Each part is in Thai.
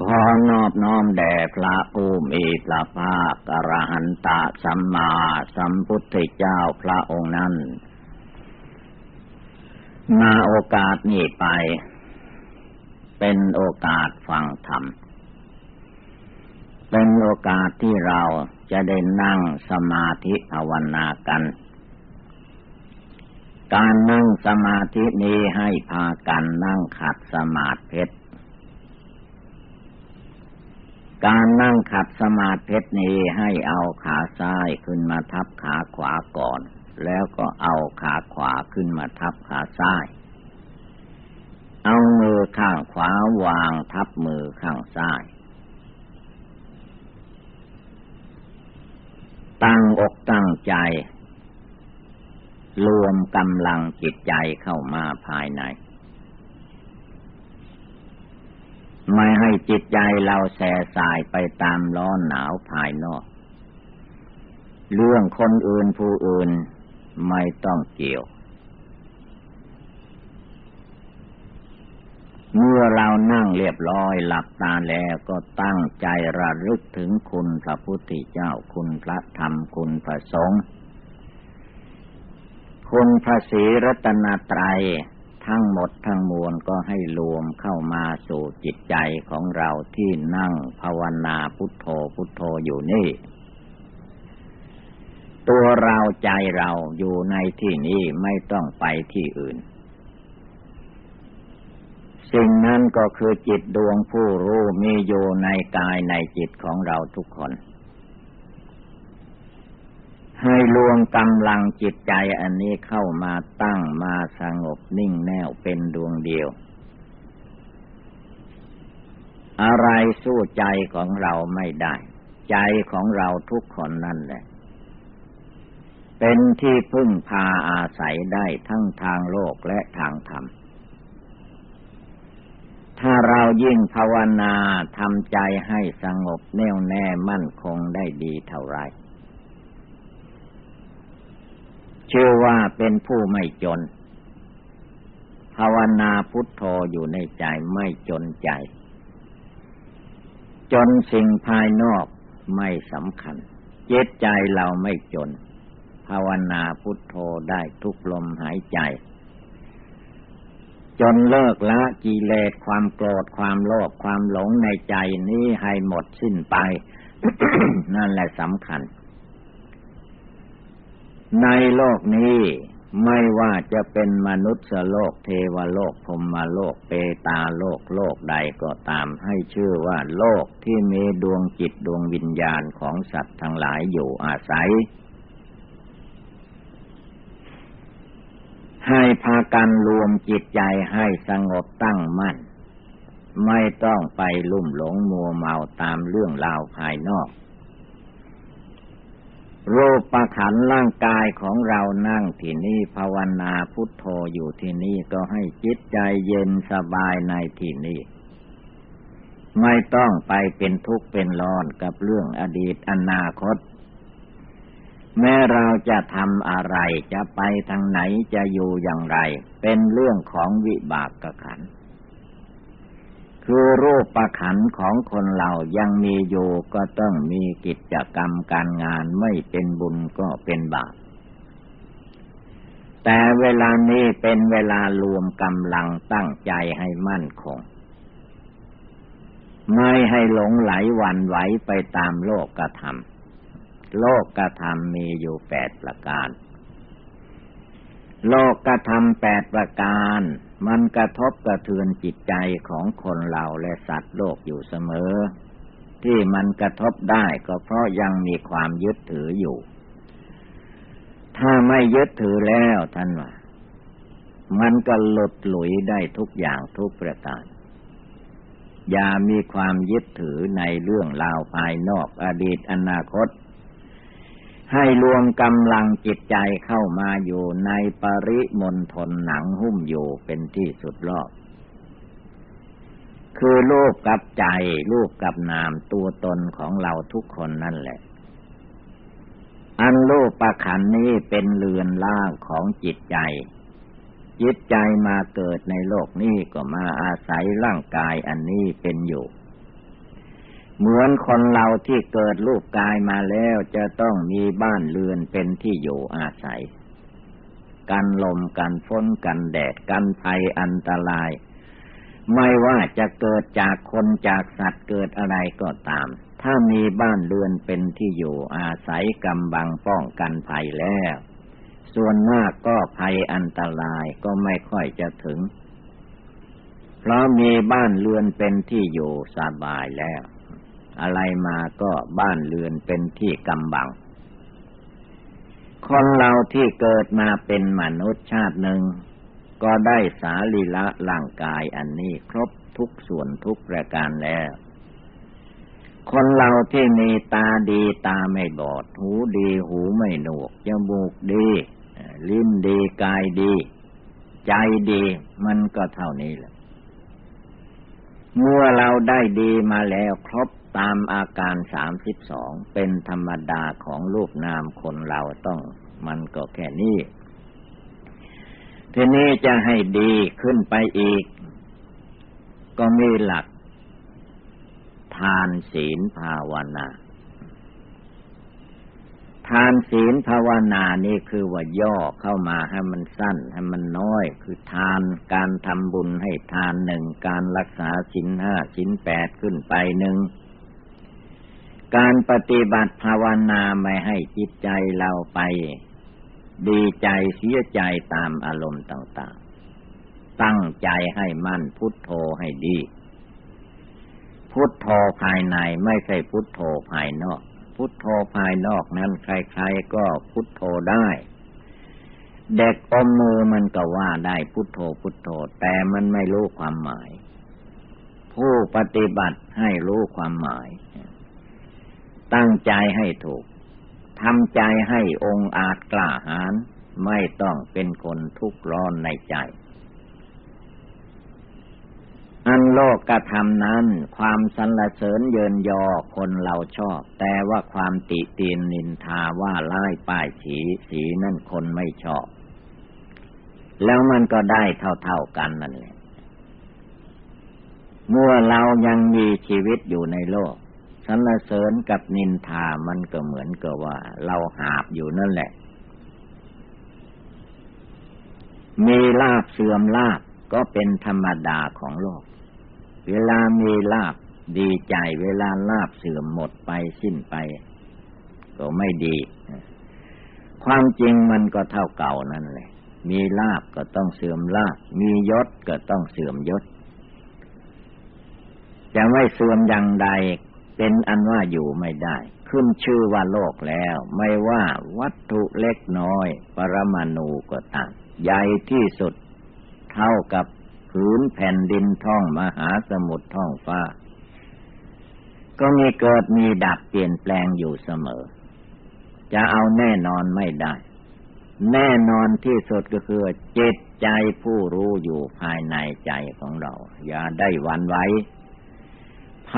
ขอนอบน้อมแด่พระผู้มีพระภาคอรหันตสัมมาสัมพุทธเจ้าพระองค์นั้น มาโอกาสนี้ไป เป็นโอกาสฟังธรรม เป็นโอกาสที่เราจะได้นั่งสมาธิภาวนากัน การนั่งสมาธินี้ให้พากันนั่งขัดสมาธิเพชร การนั่งขัดสมาธินี้ให้เอาขาซ้ายขึ้นมาทับขาขวาก่อน แล้วก็เอาขาขวาขึ้นมาทับขาซ้าย เอามือข้างขวาวางทับมือข้างซ้าย ตั้งอกตั้งใจ รวมกำลังจิตใจเข้ามาภายใน ไม่ให้จิตใจเราแส่สายไปตามร้อนหนาวภายนอก เรื่องคนอื่นผู้อื่นไม่ต้องเกี่ยว เมื่อเรานั่งเรียบร้อยหลับตาแล้วก็ตั้งใจระลึกถึงคุณพระพุทธเจ้าคุณพระธรรมคุณพระสงฆ์คุณพระศรีรัตนตรัย ทั้งหมดทั้งมวลก็ให้รวมเข้ามาสู่จิตใจของเราที่นั่งภาวนาพุทโธพุทโธอยู่นี่ ตัวเราใจเราอยู่ในที่นี้ไม่ต้องไปที่อื่น สิ่งนั้นก็คือจิตดวงผู้รู้มีอยู่ในกายในจิตของเราทุกคน ให้รวมกำลังจิตใจอันนี้เข้ามาตั้งมาสงบนิ่งแน่วเป็นดวงเดียว อะไรสู้ใจของเราไม่ได้ ใจของเราทุกคนนั่นแหละ เป็นที่พึ่งพาอาศัยได้ทั้งทางโลกและทางธรรม ถ้าเรายิ่งภาวนาทำใจให้สงบแน่วแน่มั่นคงได้ดีเท่าไร ชื่อว่าเป็นผู้ไม่จน ภาวนาพุทโธอยู่ในใจไม่จนใจ จนสิ่งภายนอกไม่สำคัญ เจตใจเราไม่จน ภาวนาพุทโธได้ทุกลมหายใจ จนเลิกละกิเลสความโกรธความโลภความหลงในใจนี้ให้หมดสิ้นไป นั่นแหละสำคัญ ในโลกนี้ไม่ว่าจะเป็นมนุษย์โลกเทวโลกพรมโลกเปตาโลกโลกใดก็ตามให้ชื่อว่าโลกที่มีดวงจิตดวงวิญญาณของสัตว์ทั้งหลายอยู่อาศัย ให้พากันรวมจิตใจให้สงบตั้งมั่น ไม่ต้องไปลุ่มหลงมัวเมาตามเรื่องราวภายนอก รูปประขันร่างกายของเรานั่งที่นี่ภาวนาพุทโธอยู่ที่นี่ก็ให้จิตใจเย็นสบายในที่นี้ไม่ต้องไปเป็นทุกข์เป็นร้อนกับเรื่องอดีตอนาคต แม้เราจะทำอะไรจะไปทางไหนจะอยู่อย่างไร เป็นเรื่องของวิบากกขันธ์ คือรูปประขันของคนเรายังมีอยู่ก็ต้องมีกิจกรรมการงานไม่เป็นบุญก็เป็นบาปแต่เวลานี้เป็นเวลารวมกำลังตั้งใจให้มั่นคง ไม่ให้หลงไหลวันไหวไปตามโลกกระทำโลกกระทำมีอยู่แปดประการ โลกกระทำแปดประการ มันกระทบกระเทือนจิตใจของคนเราและสัตว์โลกอยู่เสมอ ที่มันกระทบได้ก็เพราะยังมีความยึดถืออยู่ ถ้าไม่ยึดถือแล้วท่านว่า มันก็หลุดหลุยได้ทุกอย่างทุกประการอย่ามีความยึดถือในเรื่องราวภายนอกอดีตอนาคต ให้รวมกำลังจิตใจเข้ามาอยู่ในปริมณฑลหนังหุ้มอยู่เป็นที่สุดรอบ คือรูปกับใจรูปกับนามตัวตนของเราทุกคนนั่นแหละ อันรูปประขันนี้เป็นเรือนล่างของจิตใจ จิตใจมาเกิดในโลกนี้ก็มาอาศัยร่างกายอันนี้เป็นอยู่ เหมือนคนเราที่เกิดรูปกายมาแล้วจะต้องมีบ้านเรือนเป็นที่อยู่อาศัย กันลมกันฝนกันแดดกันภัยอันตราย ไม่ว่าจะเกิดจากคนจากสัตว์เกิดอะไรก็ตาม ถ้ามีบ้านเรือนเป็นที่อยู่อาศัยกำบังป้องกันภัยแล้ว ส่วนมากก็ภัยอันตรายก็ไม่ค่อยจะถึง เพราะมีบ้านเรือนเป็นที่อยู่สบายแล้ว อะไรมาก็บ้านเรือนเป็นที่กำบัง คนเราที่เกิดมาเป็นมนุษย์ชาติหนึ่ง ก็ได้สาลีละร่างกายอันนี้ครบทุกส่วนทุกประการแล้ว คนเราที่มีตาดีตาไม่บอด หูดีหูไม่หนวกจมูกดีลิ้นดีกายดี ใจดีมันก็เท่านี้แหละเมื่อเราได้ดีมาแล้วครบ ตามอาการสามสิบสองเป็นธรรมดาของรูปนามคนเราต้องมันก็แค่นี้ ทีนี้จะให้ดีขึ้นไปอีก ก็มีหลัก ทานศีลภาวนา ทานศีลภาวนานี่คือว่าย่อเข้ามาให้มันสั้น ให้มันน้อย คือทานการทำบุญให้ทานหนึ่งการรักษาศีลห้าศีลแปดขึ้นไปหนึ่ง การปฏิบัติภาวนาไม่ให้จิตใจเราไป ดีใจเสียใจตามอารมณ์ต่าง ๆ ตั้งใจให้มั่นพุทโธให้ดี พุทโธภายในไม่ใช่พุทโธภายนอก พุทโธภายนอกนั้นใครๆก็พุทโธได้ เด็กอมมือมันก็ว่าได้พุทโธพุทโธ แต่มันไม่รู้ความหมาย ผู้ปฏิบัติให้รู้ความหมาย ตั้งใจให้ถูกทำใจให้องอาจกล้าหาญไม่ต้องเป็นคนทุกข์ร้อนในใจ อันโลกกระทำนั้น ความสรรเสริญเยินยอคนเราชอบ แต่ว่าความติเตียนนินทาว่าไล่ป้ายสีสีนั่นคนไม่ชอบ แล้วมันก็ได้เท่าๆกันนั่นแหละเมื่อเรายังมีชีวิตอยู่ในโลก สรรเสริญกับนินทามันก็เหมือนกับว่า เราหาบอยู่นั่นแหละ มีลาบเสื่อมลาบก็เป็นธรรมดาของโลก เวลามีลาบดีใจเวลาลาบเสื่อมหมดไปสิ้นไป ก็ไม่ดี ความจริงมันก็เท่าเก่านั่นแหละ มีลาบก็ต้องเสื่อมลาบ มียศก็ต้องเสื่อมยศ จะไม่เสื่อมอย่างใด เป็นอันว่าอยู่ไม่ได้ ขึ้นชื่อว่าโลกแล้ว ไม่ว่าวัตถุเล็กน้อย ปรมาณูก็ตามใหญ่ที่สุด เท่ากับผืนแผ่นดินท่องมหาสมุทรท่องฟ้า ก็มีเกิดมีดับเปลี่ยนแปลงอยู่เสมอ จะเอาแน่นอนไม่ได้ แน่นอนที่สุดก็คือจิตใจผู้รู้อยู่ภายในใจของเรา อย่าได้วันไว้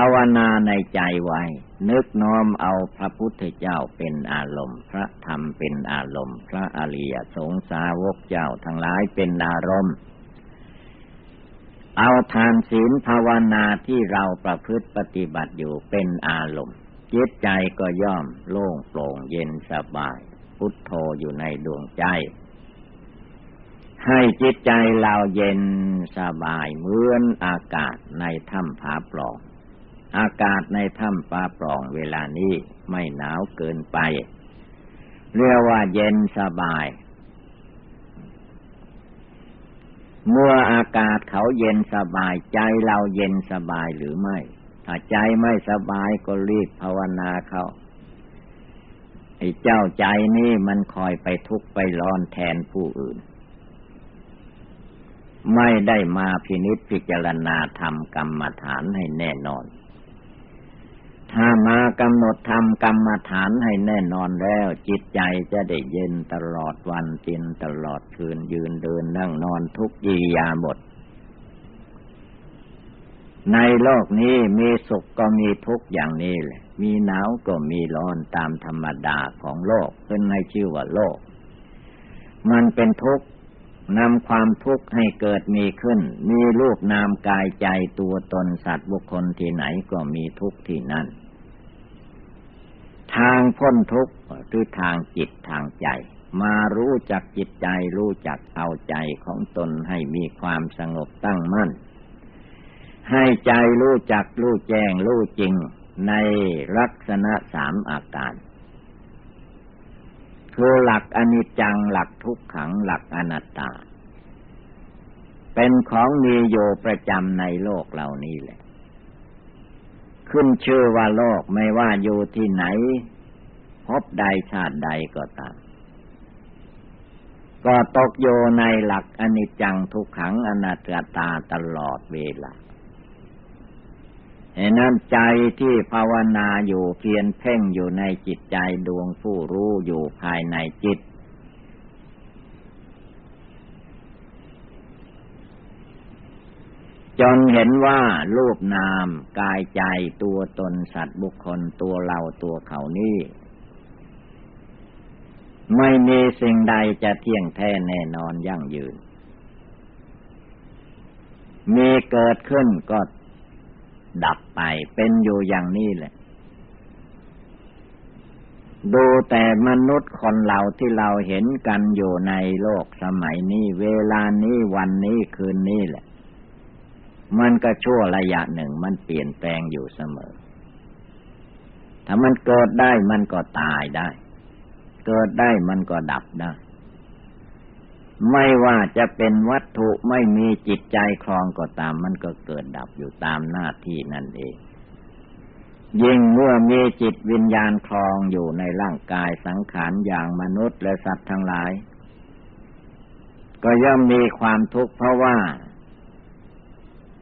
าวนาในใจไว้ นึกน้อมเอาพระพุทธเจ้าเป็นอารมณ์ พระธรรมเป็นอารมณ์ พระอริยสงสาวกเจ้าทั้งหลายเป็นอารมณ์ เอาทานศีลภาวนาที่เราประพฤติปฏิบัติอยู่เป็นอารมณ์จิตใจก็ย่อมโล่งโปร่งเย็นสบาย พุทโธอยู่ในดวงใจ ให้จิตใจเราเย็นสบายเหมือนอากาศในถ้ำผาปล่อง อากาศในถ้ำปลาปล่องเวลานี้ไม่หนาวเกินไป เรียกว่าเย็นสบาย เมื่ออากาศเขาเย็นสบายใจเราเย็นสบายหรือไม่ ถ้าใจไม่สบายก็รีบภาวนาเขาไอ้เจ้าใจนี่มันคอยไปทุกข์ไปร้อนแทนผู้อื่น ไม่ได้มาพินิจพิจารณาทำกรรมฐานให้แน่นอน ถ้ามากำหนดทำกรรมฐานให้แน่นอนแล้ว จิตใจจะได้เย็นตลอดวันจินตลอดคืนยืนเดินนั่งนอนทุกยียาบท ในโลกนี้มีสุขก็มีทุกอย่างนี้แหละ มีหนาวก็มีร้อนตามธรรมดาของโลกเป็นในชื่อว่าโลก มันเป็นทุกข์ นำความทุกข์ให้เกิดมีขึ้น มีรูปนามกายใจตัวตนสัตว์บุคคลที่ไหนก็มีทุกข์ที่นั่น ทางพ้นทุกข์คือทางจิตทางใจ มารู้จักจิตใจรู้จักเอาใจของตนให้มีความสงบตั้งมั่น ให้ใจรู้จักรู้แจ้งรู้จริงในลักษณะสามอาการ คือหลักอนิจจังหลักทุกขังหลักอนัตตา เป็นของมีอยู่ประจำในโลกเหล่านี้แหละ ขึ้นชื่อว่าโลกไม่ว่าอยู่ที่ไหน พบใดชาติใดก็ตาม ก็ตกโยในหลักอนิจจังทุกขังอนัตตาตลอดเวลา นั้นใจที่ภาวนาอยู่เพียนเพ่งอยู่ในจิตใจดวงผู้รู้อยู่ภายในจิต จนเห็นว่ารูปนามกายใจตัวตนสัตว์บุคคลตัวเราตัวเขานี่ไม่มีสิ่งใดจะเที่ยงแท้แน่นอนยั่งยืน มีเกิดขึ้นก็ ดับไป เป็นอยู่อย่างนี้แหละ ดูแต่มนุษย์คนเราที่เราเห็นกันอยู่ในโลกสมัยนี้ เวลานี้วันนี้คืนนี้แหละ มันก็ชั่วระยะหนึ่งมันเปลี่ยนแปลงอยู่เสมอ ถ้ามันเกิดได้มันก็ตายได้ เกิดได้มันก็ดับได้ ไม่ว่าจะเป็นวัตถุไม่มีจิตใจคลองก็ตาม มันก็เกิดดับอยู่ตามหน้าที่นั่นเอง ยิ่งเมื่อมีจิตวิญญาณคลองอยู่ในร่างกายสังขารอย่างมนุษย์และสัตว์ทั้งหลาย ก็ย่อมมีความทุกข์เพราะว่า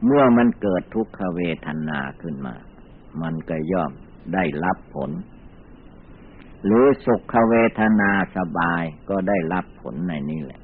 เมื่อมันเกิดทุกขเวทนาขึ้นมา มันก็ย่อมได้รับผล หรือสุขเวทนาสบายก็ได้รับผลในนี้แหละ